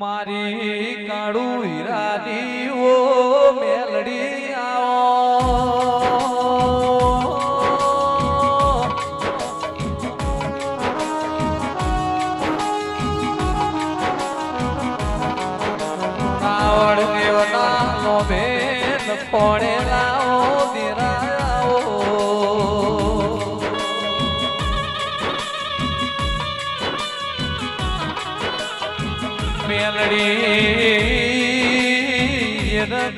મારી કાળું હીરાની ઓ મેલડી આવો. આવડ દેવના લોભે પડે લાવો દિરાવો મેલડી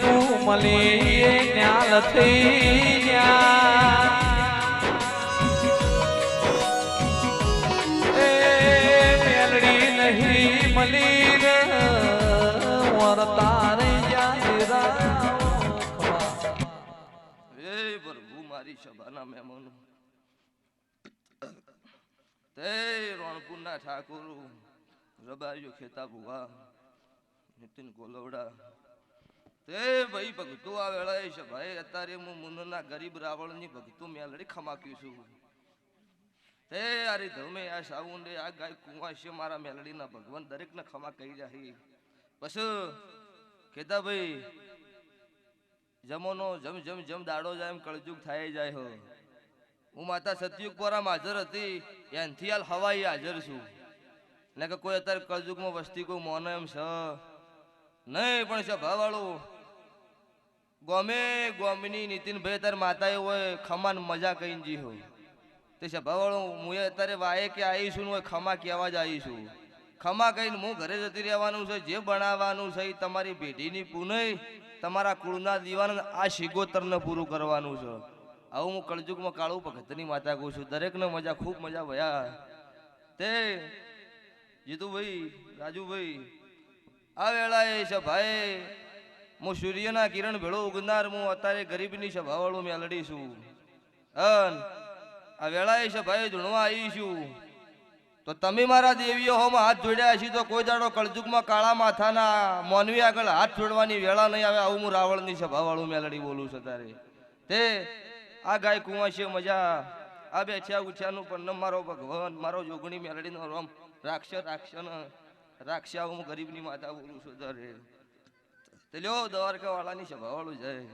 તું મળી ન્યાલ થઈ ગયા. મારી સભાના મહેમાનો. તે રણપુરના ઠાકોર. રબારીઓ ખેતા ભુવા, નીતિન ગોલવડા. તે ભાઈ ભગતો આ વેળાએ છે, ભાઈ, અત્યારે હું મુનના ગરીબ રાવણની ભગતો મેલડી ખમાક્યું છું. તે આરી ધમે આ સાઉન્ડે આ ગાય કુવા છે, મારા મેલડીના ભગવાન દરેકને ખમા કહી જાય પછી કેતા ભાઈ, જમોનો જમ જમ જમ દાડો જાય એમ કળજુગ થાય જાય હો. હું માતા સતયુગ પોરામ હાજર હતી, એનથી હાલ હવાઈ હાજર છું. ને કે કોઈ અત્યારે કળજુગમાં વસ્તી કોઈ મોનો એમ છે. નહીં, પણ છે ભાવાળું ગોમે ગોમની નીતિનભાઈ તાર માતા હોય, ખમાન મજા કહીને જી હોય. તે છે ભાવાળું હું અત્યારે વાયે કે આવીશું ને હોય ખમા કહેવા જ આવીશું ખમા કહીને હું ઘરે જતી રહેવાનું છે, જે બનાવવાનું છે એ તમારી પેઢીની પુનઃ તમારા કુળના દીવાન આ શિગોતરને પૂરું કરવાનું છે. આવું હું કળજુગમાં કાળું ભગતની માતા કહું છું. દરેકને મજા, ખૂબ મજા ભયા. તે જીતુભાઈ, રાજુભાઈ, આ વેળાએ સભાએ હું સૂર્યના કિરણ ભેળો ઉગનાર, હું અત્યારે ગરીબની સભાવાળું મેલડી છું. અન આ વેળાએ એ સભાએ ધૂણવા આવી છું. તો તમે મારા દેવીઓ હોમાં હાથ જોડ્યા છે તો કોઈ દાડો કળજુગમાં કાળા માથાના મોનવી આગળ હાથ જોડવાની વેળા નહીં આવે આવું હું રાવણની સભાવાળું મેલડી બોલું છું તારે તે આ ગાય કુંવા છે મજા આ બેઠ્યા ઉઠ્યાનું પણ મારો ભગવાન, મારો જોગણી મેલડીનો રમ. રાક્ષ રાક્ષ રાક્ષા હું ગરીબની માતા બોલું છું દરે લ્યો દ્વારકા વાળાની સભાવાળું જાય.